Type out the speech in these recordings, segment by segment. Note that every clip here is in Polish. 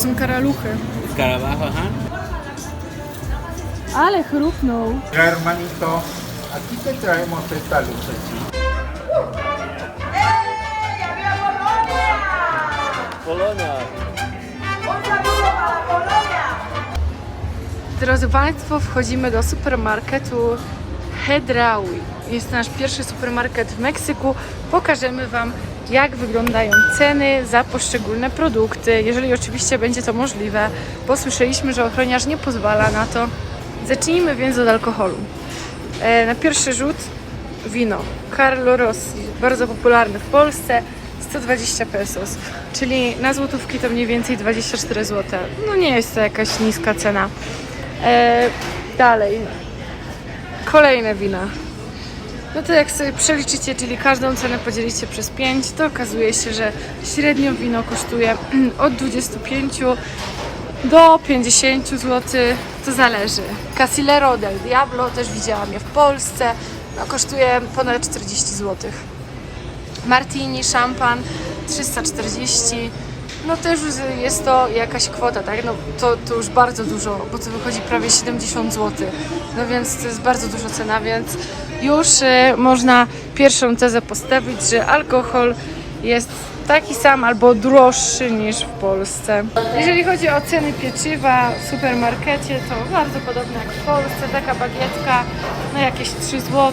są karaluchy. Escarabajo, ajá. Ale chrupnął. Hermanito, aquí te traemos esta lucecita. Polonia. Drodzy Państwo, wchodzimy do supermarketu Hedraui. Jest to nasz pierwszy supermarket w Meksyku. Pokażemy Wam, jak wyglądają ceny za poszczególne produkty, jeżeli oczywiście będzie to możliwe, bo słyszeliśmy, że ochroniarz nie pozwala na to. Zacznijmy więc od alkoholu. E, Na pierwszy rzut wino Carlo Rossi, bardzo popularny w Polsce, 120 pesos, czyli na złotówki to mniej więcej 24 zł. No nie jest to jakaś niska cena. E, dalej, kolejne wina. No to jak sobie przeliczycie, czyli każdą cenę podzielicie przez 5, to okazuje się, że średnio wino kosztuje od 25 do 50 zł, to zależy. Casillero del Diablo też widziałam je w Polsce, no, kosztuje ponad 40 zł. Martini, szampan 340. No też jest to jakaś kwota, tak? No to, to już bardzo dużo, bo to wychodzi prawie 70 zł. No więc to jest bardzo duża cena, więc już e, można pierwszą tezę postawić, że alkohol jest taki sam albo droższy niż w Polsce. Jeżeli chodzi o ceny pieczywa w supermarkecie, to bardzo podobne jak w Polsce. Taka bagietka no jakieś 3 zł,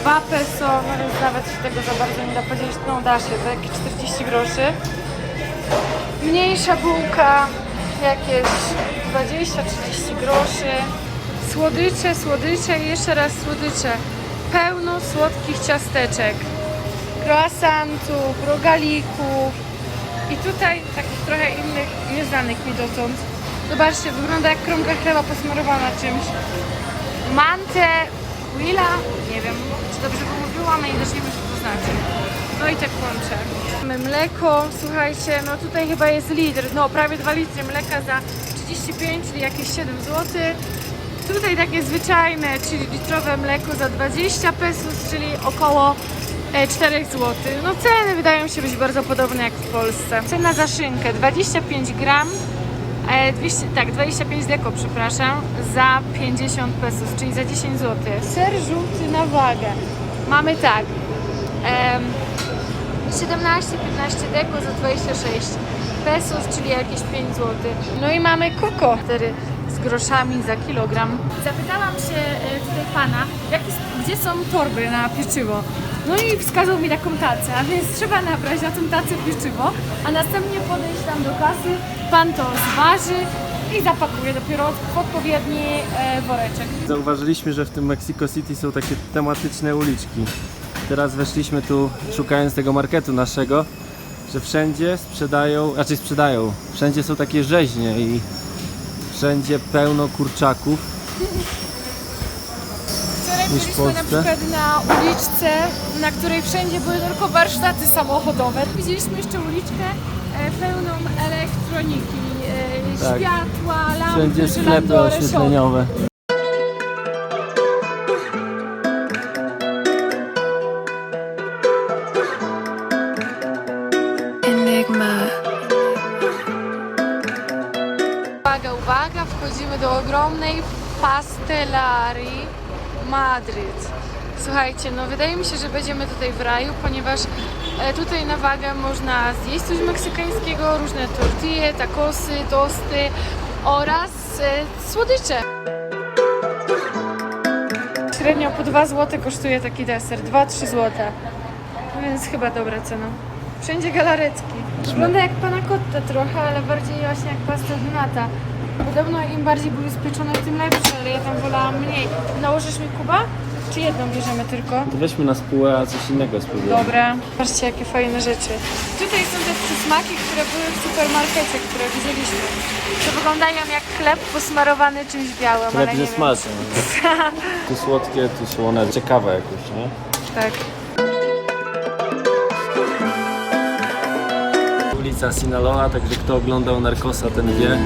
2 peso, no więc nawet się tego za bardzo nie da podzielić, no da się, to jakieś 40 groszy. Mniejsza bułka, jakieś 20-30 groszy. Słodycze, słodycze i jeszcze raz słodycze. Pełno słodkich ciasteczek, croissantów, rogalików i tutaj takich trochę innych, nieznanych mi dotąd. Zobaczcie, wygląda jak kromka chleba posmarowana czymś. Mante Willa, nie wiem, czy dobrze pomówiłam, ale też nie wiem, co to znaczy. No i te kłącze. Mamy mleko, słuchajcie, no tutaj chyba jest litr, no prawie 2 litry mleka za 35, czyli jakieś 7 zł. Tutaj takie zwyczajne, czyli litrowe mleko za 20 pesos, czyli około e, 4 zł. No ceny wydają się być bardzo podobne jak w Polsce. Cena za szynkę 25 gram, e, 200, tak 25 deko, przepraszam, za 50 pesos, czyli za 10 zł. Ser żółty na wagę. Mamy tak, em, 17-15 deko za 26 pesos, czyli jakieś 5 zł. No i mamy koko, który z groszami za kilogram. Zapytałam się e, tutaj pana, jakie, gdzie są torby na pieczywo. No i wskazał mi taką tacę, a więc trzeba nabrać na tą tacę pieczywo, a następnie podejść tam do kasy, pan to zważy i zapakuje dopiero w odpowiedni e, woreczek. Zauważyliśmy, że w tym Mexico City są takie tematyczne uliczki. Teraz weszliśmy tu szukając tego marketu naszego, że wszędzie sprzedają, raczej sprzedają, wszędzie są takie rzeźnie i wszędzie pełno kurczaków. Wczoraj Niż byliśmy na Polsce? przykład na uliczce, na której wszędzie były tylko warsztaty samochodowe. Widzieliśmy jeszcze uliczkę e, pełną elektroniki, e, Tak. światła, lampy, Wszędzie sklepy oświetleniowe. Ogromnej pastelarii Madryt. Słuchajcie, no wydaje mi się, że będziemy tutaj w raju, ponieważ e, tutaj na wagę można zjeść coś meksykańskiego, różne tortille, tacosy, tosty oraz e, słodycze. Średnio po 2 zł kosztuje taki deser, 2-3 zł. Więc chyba dobra cena. Wszędzie galaretki. Wygląda jak pana cotta trochę, ale bardziej właśnie jak pasta donata. Podobno im bardziej były spieczone, tym lepsze, ale ja tam wolałam mniej. Nałożysz mi kuba? Czy jedną bierzemy tylko? To weźmy na spółę, a coś innego spróbujemy. Dobra. Patrzcie, jakie fajne rzeczy. Tutaj są te przysmaki, które były w supermarkecie, które widzieliśmy. To wyglądają jak chleb posmarowany czymś białym, ale Chleb nie ze wiem. smalcem. Tu słodkie, tu słone. Ciekawe jakoś, nie? Tak. Ulica Sinaloa, także kto oglądał Narkosa, ten wie.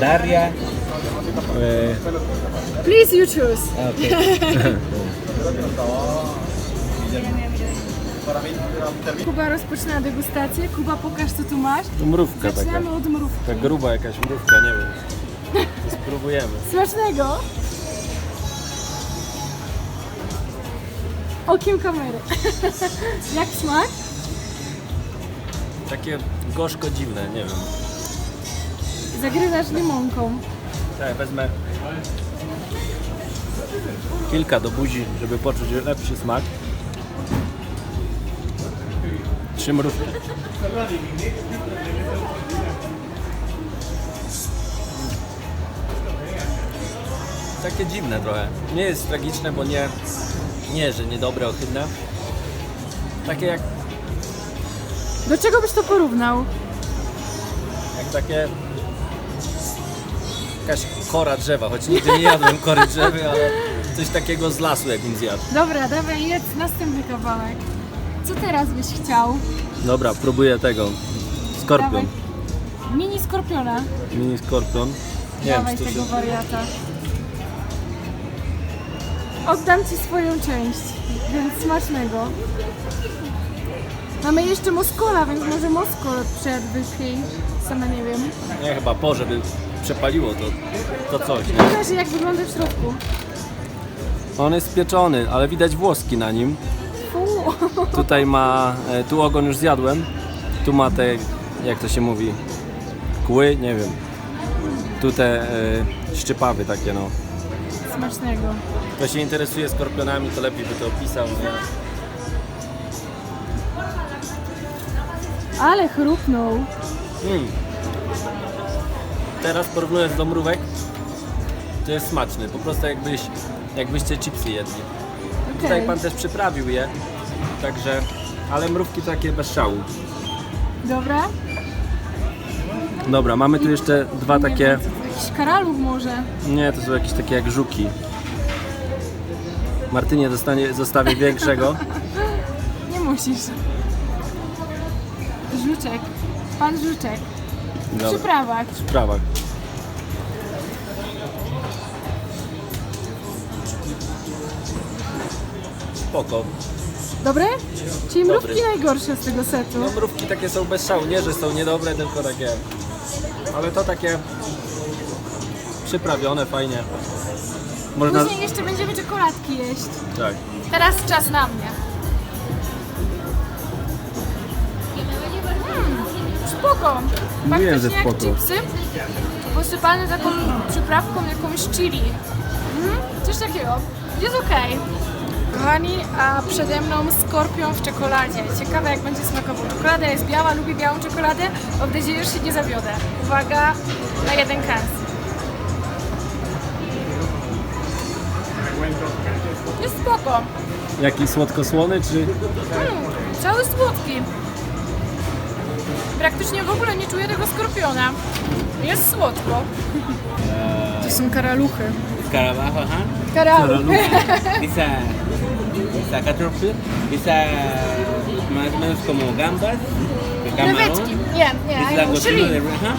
Daria. E, Please you choose. Okay. Kuba rozpoczyna degustację. Kuba, pokaż co tu masz. tu mrówka taka. Zaczynamy od mrówki. Ta gruba jakaś mrówka, nie wiem. To Spróbujemy. Smacznego! Okiem kamery. Jak smak? Takie gorzko dziwne, nie wiem. Zagryzasz limonką. Tak, wezmę kilka do buzi, żeby poczuć lepszy smak. Trzy mrówki. Takie dziwne trochę. Nie jest tragiczne, bo nie, nie, że niedobre, ohydne. Takie jak, Do czego byś to porównał? jak takie jakaś kora drzewa, choć nigdy nie jadłem kory drzewy, ale coś takiego z lasu jakbym zjadł. Dobra, dawaj, jedz następny kawałek. Co teraz byś chciał? Dobra, próbuję tego. Skorpion. Dawaj. Mini skorpiona. Mini skorpion. Nie dawaj wiem, czy tego to wariata. Oddam ci swoją część, więc smacznego. Mamy jeszcze moskola, więc może moskol przed wypij. Sama nie wiem. Nie, chyba po, żeby przepaliło to, to coś. Nie? Pokaż jak wygląda w środku. On jest pieczony, ale widać włoski na nim. Fu. Tutaj ma, e, tu ogon już zjadłem. Tu ma te, jak to się mówi, kły, nie wiem. Tu te e, szczypawy takie no. Smacznego. Kto się interesuje skorpionami, to lepiej by to opisał. Nie? Ale chrupnął. Mm. Teraz porównując do mrówek, to jest smaczny. Po prostu jakbyś, jakbyście chipsy jedli. Tutaj pan też przyprawił je, także, ale mrówki takie bez szału. Dobra? Dobra, mamy tu jeszcze dwa Nie takie, wiem, co to, Jakiś karaluch może. nie, to są jakieś takie jak żuki. Martynie dostanie, zostawię większego. Nie musisz. Żuczek. Pan Żuczek. Dobra, przyprawach. w sprawach. Spoko. Dobre? Czyli Dobry. mrówki najgorsze z tego setu. No mrówki takie są bez szału, nie, że są niedobre, tylko takie... Ale to takie przyprawione fajnie. Można... Później jeszcze będziemy czekoladki jeść. Tak. Teraz czas na mnie. Mm, spoko. Mówiłem, że jak spoko. chipsy, posypane taką przyprawką jakąś chili. Mm, coś takiego. Jest okej. Kochani, a przede mną skorpion w czekoladzie. Ciekawe jak będzie smakował. Czekolada jest biała, lubię białą czekoladę. Mam nadzieję, że się nie zawiodę. Uwaga na jeden kęs. Jest spoko. Jaki słodko-słony, czy... Mm, cały słodki. Praktycznie w ogóle nie czuję tego skorpiona. Jest słodko. To są karaluchy. Escarabajo, ajá. Karaluchy. Esa, esa caterpillar, esa más o menos como gambas, de. Krewetki. Nie, nie, Es de shrimp. ajá.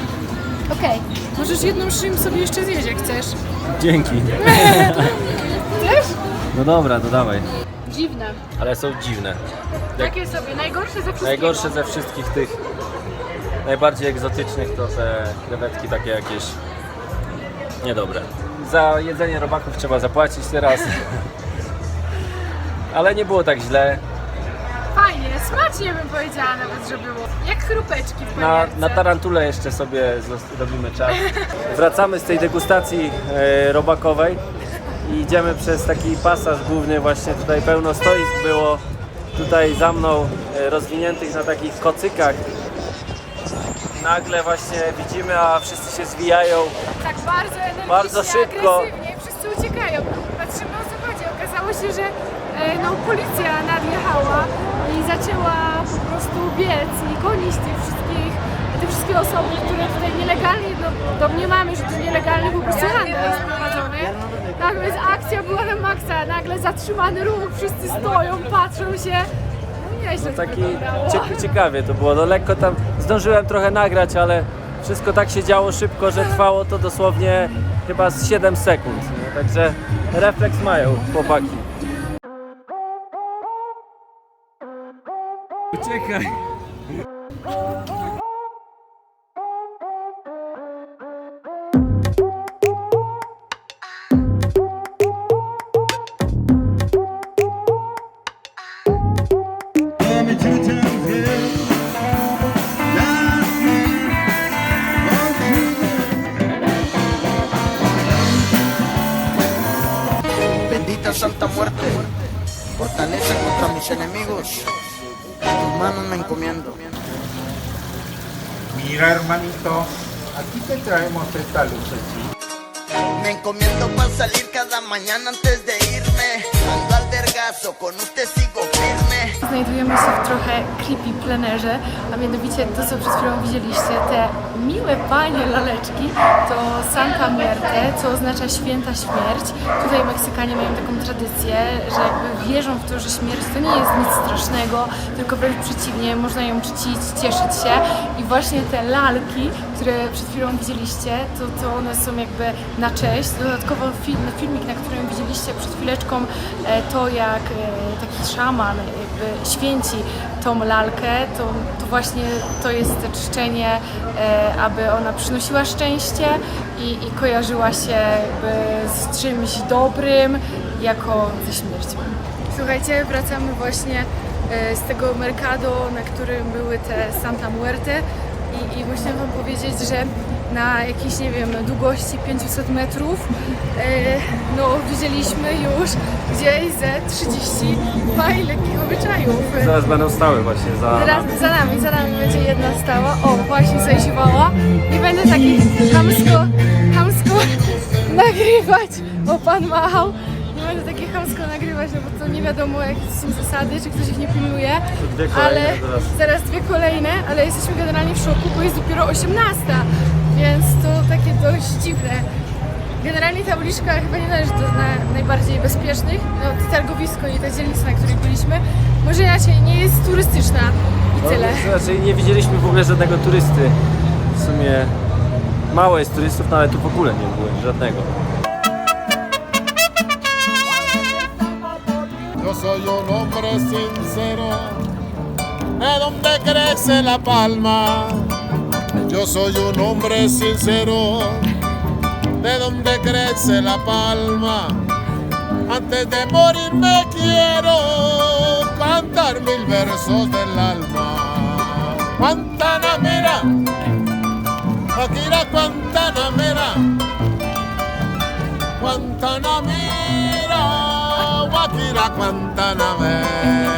Okej. Możesz jedną shrimp sobie jeszcze zjeść, jak chcesz. Dzięki. Też? No dobra, to dawaj. Dziwne. Ale są dziwne. Jakie sobie? Najgorsze ze wszystkiego. Najgorsze ze wszystkich tych najbardziej egzotycznych to te krewetki takie jakieś niedobre. Za jedzenie robaków trzeba zapłacić teraz. Ale nie było tak źle. Fajnie, smacznie bym powiedziała nawet, że było. Jak chrupeczki w Na, panierce. na tarantule jeszcze sobie zos- robimy czas. Wracamy z tej degustacji e, robakowej i idziemy przez taki pasaż główny, właśnie tutaj pełno stoisk było tutaj za mną e, rozwiniętych na takich kocykach. Nagle właśnie widzimy, a wszyscy się zwijają. Tak bardzo energicznie, Bardzo szybko. agresywnie, wszyscy uciekają. Patrzymy o co chodzi. Okazało się, że e, no, policja nadjechała i zaczęła po prostu biec i gonić tych wszystkich, te wszystkie osoby, które tutaj nielegalnie, no domniemamy, że to nielegalny po prostu handel jest prowadzony. Tak więc akcja była na maksa, nagle zatrzymany ruch, wszyscy stoją, patrzą się. No nieźle to Taki wyglądało. cie- ciekawie to było. No lekko tam zdążyłem trochę nagrać, ale wszystko tak się działo szybko, że trwało to dosłownie chyba z 7 sekund. Także refleks mają chłopaki. Uciekaj! Fortaleza contra mis enemigos. A tus manos me encomiendo. Mira, hermanito, aquí te traemos esta lucecita. Me encomiendo para salir cada mañana antes de irme. Ando al vergazo, con usted sigo firme. Znajdujemy się w trochę creepy plenerze, a mianowicie to, co przed chwilą widzieliście, te miłe panie laleczki, to Santa Muerte, co oznacza święta śmierć. Tutaj Meksykanie mają taką tradycję, że jakby wierzą w to, że śmierć to nie jest nic strasznego, tylko wręcz przeciwnie, można ją czcić, cieszyć się. I właśnie te lalki, które przed chwilą widzieliście, to, to one są jakby na cześć. Dodatkowo film, filmik, na którym widzieliście przed chwileczką, e, to jak e, taki szaman jakby święci tą lalkę, to, to właśnie to jest czczenie, e, aby ona przynosiła szczęście i, i kojarzyła się z czymś dobrym, jako ze śmiercią. Słuchajcie, wracamy właśnie e, z tego Mercado, na którym były te Santa Muerte i, i musiałam Wam powiedzieć, że na jakiejś, nie wiem, długości 500 metrów e, no widzieliśmy już gdzieś ze 30 paj lekkich obyczajów. Zaraz będą stały właśnie za Teraz za nami, za nami będzie jedna stała. O, właśnie siłowała. Nie będę takich hamsko, hamsko nagrywać. O, pan machał. Nie będę takie hamsko nagrywać, no bo to nie wiadomo jakie są zasady, czy ktoś ich nie pilnuje. dwie kolejne Ale zaraz. zaraz dwie kolejne, ale jesteśmy generalnie w szoku, bo jest dopiero 18. Więc to takie dość dziwne. Generalnie ta uliczka chyba nie należy do na, najbardziej bezpiecznych. No, to targowisko i ta dzielnica, na której byliśmy, może inaczej nie jest turystyczna i tyle. No, znaczy nie widzieliśmy w ogóle żadnego turysty. W sumie mało jest turystów, no ale tu w ogóle nie było żadnego. Yo soy un hombre sincero, de donde crece la palma. Yo soy un hombre sincero, de donde crece la palma. Antes de morirme quiero cantar mil versos del alma. Guantanamera, Akira Guantanamera. Guantanamera, Guantanamera.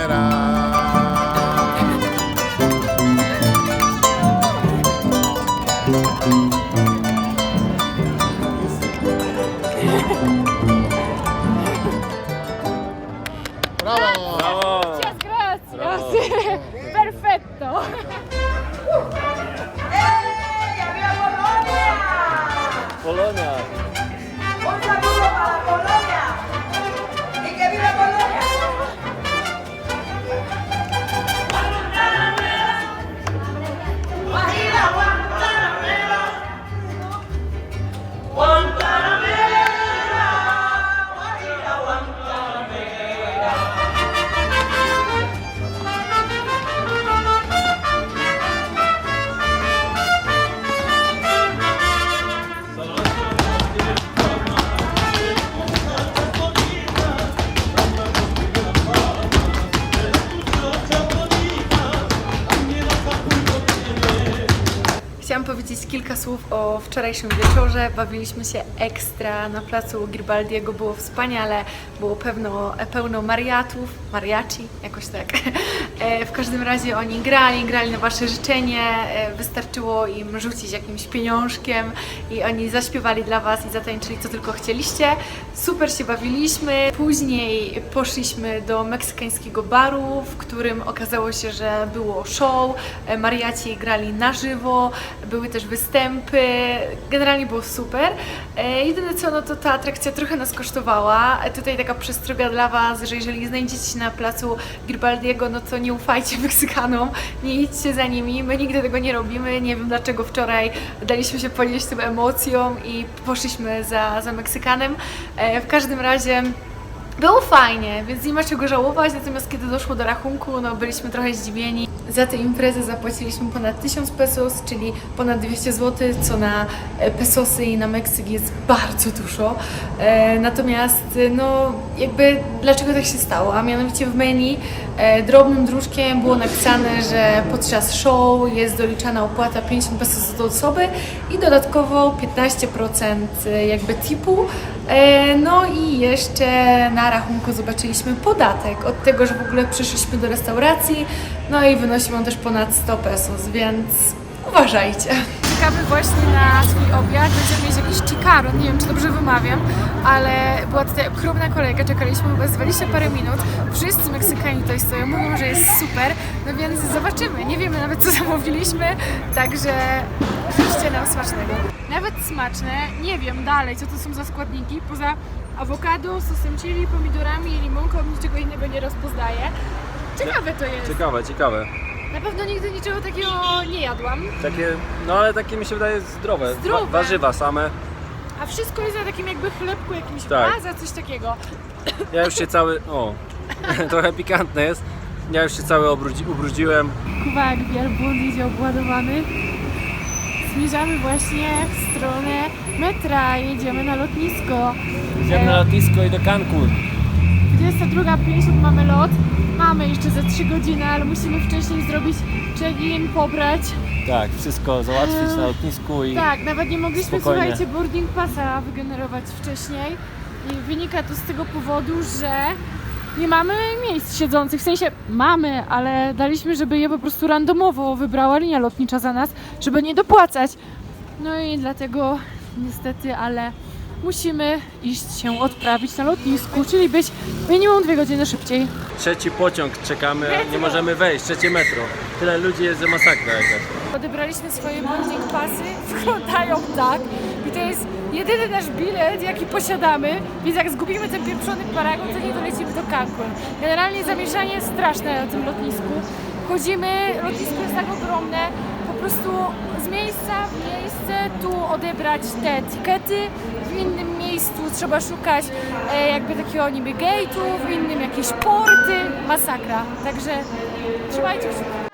Polonia! Kilka słów o wczorajszym wieczorze. Bawiliśmy się ekstra na placu Garibaldiego. Było wspaniale, było pełno, pełno mariatów, mariachi, jakoś tak. E, W każdym razie oni grali, grali na wasze życzenie. E, Wystarczyło im rzucić jakimś pieniążkiem i oni zaśpiewali dla was i zatańczyli co tylko chcieliście. Super się bawiliśmy. Później poszliśmy do meksykańskiego baru, w którym okazało się, że było show. E, Mariaci grali na żywo. Były też występy, generalnie było super. Jedyne co, no to ta atrakcja trochę nas kosztowała. Tutaj taka przestroga dla Was, że jeżeli znajdziecie się na placu Garibaldiego, no to nie ufajcie Meksykanom, nie idźcie za nimi, my nigdy tego nie robimy, nie wiem dlaczego wczoraj daliśmy się ponieść tym emocjom i poszliśmy za, za Meksykanem. E, w każdym razie było fajnie, więc nie ma czego żałować, natomiast kiedy doszło do rachunku, no byliśmy trochę zdziwieni. Za tę imprezę zapłaciliśmy ponad 1000 pesos, czyli ponad 200 zł, co na e, pesosy i na Meksyk jest bardzo dużo. E, natomiast, e, no jakby dlaczego tak się stało? A mianowicie w menu drobnym druczkiem było napisane, że podczas show jest doliczana opłata 50 pesos od osoby i dodatkowo 15% jakby tipu. E, No i jeszcze na rachunku zobaczyliśmy podatek od tego, że w ogóle przyszliśmy do restauracji, no i wynosił on też ponad 100 pesos, więc uważajcie. Czekamy właśnie na swój obiad, będziemy mieć jakiś chicaro, nie wiem czy dobrze wymawiam, ale była tutaj ogromna kolejka, czekaliśmy chyba z 20 parę minut, wszyscy Meksykanie tutaj stoją, mówią, że jest super, no więc zobaczymy, nie wiemy nawet co zamówiliśmy, także życzcie nam smacznego. Nawet smaczne, nie wiem dalej co to są za składniki, poza awokado, sosem chili, pomidorami i limonką, niczego innego nie rozpoznaję. Ciekawe to jest. Ciekawe, ciekawe. Na pewno nigdy niczego takiego nie jadłam. Takie, no ale takie mi się wydaje zdrowe. Zdrowe. Wa- warzywa same. A wszystko jest na takim jakby chlebku jakimś Tak. tak. coś takiego. Ja już się cały, o, trochę pikantne jest. Ja już się cały obrudzi, ubrudziłem. Kuba jak wielbłąd idzie obładowany. Zmierzamy właśnie w stronę metra, jedziemy na lotnisko. Idziemy na lotnisko i do Cancun. 22.50 mamy lot. Mamy jeszcze za 3 godziny, ale musimy wcześniej zrobić check-in, pobrać. Tak, wszystko załatwić na lotnisku i Tak, nawet nie mogliśmy, Spokojnie. słuchajcie, boarding passa wygenerować wcześniej. I wynika to z tego powodu, że nie mamy miejsc siedzących. W sensie mamy, ale daliśmy, żeby je po prostu randomowo wybrała linia lotnicza za nas, żeby nie dopłacać. No i dlatego niestety, ale musimy iść się odprawić na lotnisku, czyli być minimum dwie godziny szybciej. trzeci pociąg czekamy, nie możemy wejść, trzecie metro. Tyle ludzi jest, że masakra jakaś. Odebraliśmy swoje boarding pasy, wyglądają tak i to jest jedyny nasz bilet, jaki posiadamy, więc jak zgubimy ten pieprzony paragon, to nie dolecimy do Cancun. Generalnie zamieszanie jest straszne na tym lotnisku. Chodzimy, lotnisko jest tak ogromne, prostu z miejsca w miejsce tu odebrać te etykiety, w innym miejscu trzeba szukać e, jakby takiego niby gate'u, w innym jakieś porty, masakra. Także trzymajcie kciuki.